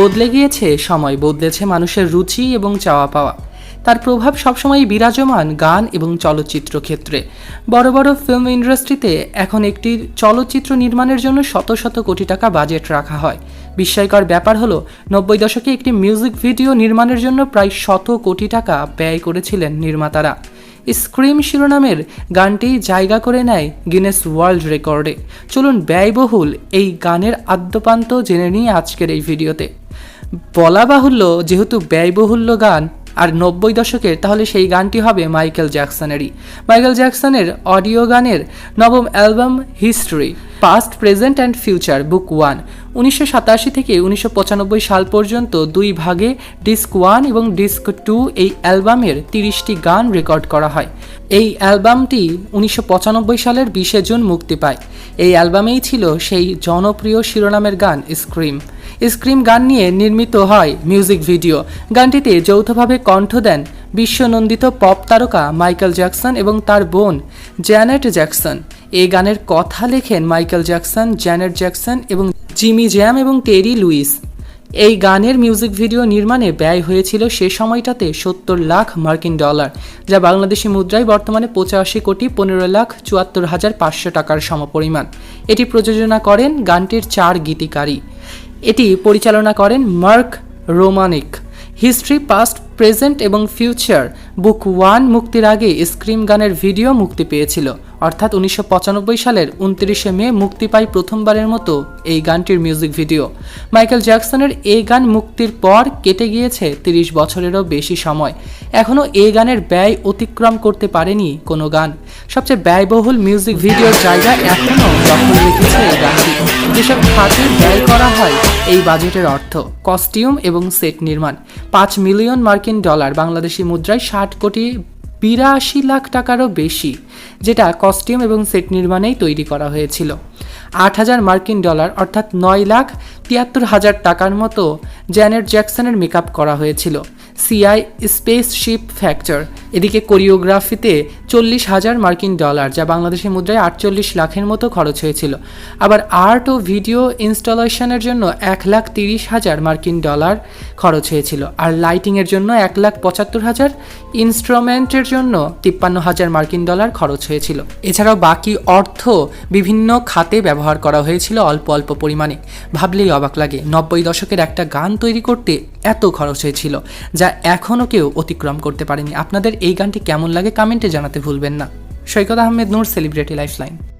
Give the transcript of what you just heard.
বদলে গিয়েছে, সময় বদলেছে মানুষের রুচি এবং চাওয়া পাওয়া। তার প্রভাব সবসময় বিরাজমান গান এবং চলচ্চিত্র ক্ষেত্রে। বড় বড় ফিল্ম ইন্ডাস্ট্রিতে এখন একটি চলচ্চিত্র নির্মাণের জন্য শত শত কোটি টাকা বাজেট রাখা হয়। বিস্ময়কর ব্যাপার হলো, নব্বই দশকে একটি মিউজিক ভিডিও নির্মাণের জন্য প্রায় শত কোটি টাকা ব্যয় করেছিলেন নির্মাতারা। স্ক্রিম শিরোনামের গানটি জায়গা করে নেয় গিনেস ওয়ার্ল্ড রেকর্ডে চলুন ব্যয়বহুল এই গানের আদ্যপান্ত জেনে নিই আজকের এই ভিডিওতে বলা বাহুল্য যেহেতু ব্যয়বহুল্য গান, আর নব্বই দশকের তাহলে সেই গানটি হবে মাইকেল জ্যাকসনেরই। মাইকেল জ্যাকসনের অডিও গানের নবম album history, past, present and future, book one. উনিশশো সাতাশি থেকে উনিশশো পঁচানব্বই সাল পর্যন্ত দুই ভাগে ডিস্ক ওয়ান এবং ডিস্ক টু এই অ্যালবামের তিরিশটি গান রেকর্ড করা হয়। এই অ্যালবামটি উনিশশো পঁচানব্বই সালের বিশে জুন মুক্তি পায়। এই অ্যালবামেই ছিল সেই জনপ্রিয় শিরোনামের গান স্ক্রিম স্ক্রিম গান নিয়ে নির্মিত হয় মিউজিক ভিডিও। গানটিতে যৌথভাবে কণ্ঠ দেন বিশ্বনন্দিত পপ তারকা মাইকেল জ্যাকসন এবং তার বোন জ্যানেট জ্যাকসন। এই গানের কথা লেখেন মাইকেল জ্যাকসন, জ্যানেট জ্যাকসন এবং জিমি জ্যাম এবং টেরি লুইস। এই গানের মিউজিক ভিডিও নির্মাণে ব্যয় হয়েছিল সে সময়টাতে সত্তর লাখ মার্কিন ডলার, যা বাংলাদেশি মুদ্রায় বর্তমানে পঁচাশি কোটি পনেরো লাখ চুয়াত্তর হাজার পাঁচশো টাকার সমপরিমাণ। এটি প্রযোজনা করেন গানটির চার গীতিকারী। এটি পরিচালনা করেন Mark Romanek. History past present এবং ফিউচার বুক ওয়ান মুক্তির আগে স্ক্রিম গানের ভিডিও মুক্তি পেয়েছিল। অর্থাৎ উনিশশো পঁচানব্বই সালের উনত্রিশে মে মুক্তি পায় প্রথমবারের মতো এই গানটির মিউজিক ভিডিও মাইকেল জ্যাকসনের এই গান মুক্তির পর কেটে গিয়েছে তিরিশ বছরেরও বেশি সময়। এখনও এই গানের ব্যয় অতিক্রম করতে পারেনি কোনো গান। সবচেয়ে ব্যয়বহুল মিউজিক ভিডিওর জায়গা এখনও দখল রেখেছে এই গানটি। যেসব খাতে ব্যয় করা হয় এই বাজেটের অর্থ কস্টিউম এবং সেট নির্মাণ। পাঁচ মিলিয়ন মার্কিন ডলার বাংলাদেশি মুদ্রায় ষাট কোটি বিরাশি লাখ টাকারও বেশি, যেটা কস্টিউম এবং সেট নির্মাণেই তৈরি করা হয়েছিল। আট হাজার মার্কিন ডলার অর্থাৎ নয় লাখ তিয়াত্তর হাজার টাকার মতো জ্যানেট জ্যাকসনের মেকআপ করা হয়েছিল। সিআই স্পেসশিপ ফ্যাক্টর এদিকে কোরিওগ্রাফিতে চল্লিশ হাজার মার্কিন ডলার, যা বাংলাদেশের মুদ্রায় আটচল্লিশ লাখের মতো খরচ হয়েছিল। আবার আর্ট ও ভিডিও ইনস্টলেশনের জন্য এক লাখ তিরিশ হাজার মার্কিন ডলার খরচ হয়েছিল। আর লাইটিংয়ের জন্য এক লাখ পঁচাত্তর হাজার, ইনস্ট্রুমেন্টের জন্য তিপ্পান্ন হাজার মার্কিন ডলার খরচ হয়েছিল। এছাড়াও বাকি অর্থ বিভিন্ন খাতে ব্যবহার করা হয়েছিল অল্প অল্প পরিমাণে। ভাবলেই অবাক লাগে, নব্বই দশকের একটা গান তৈরি করতে এত খরচ হয়েছিল, যা এখনও কেউ অতিক্রম করতে পারেনি। আপনাদের এই গানটি কেমন লাগে কমেন্টে জানাতে ভুলবেন না। Saikat Ahmed, Noor celebrity lifeline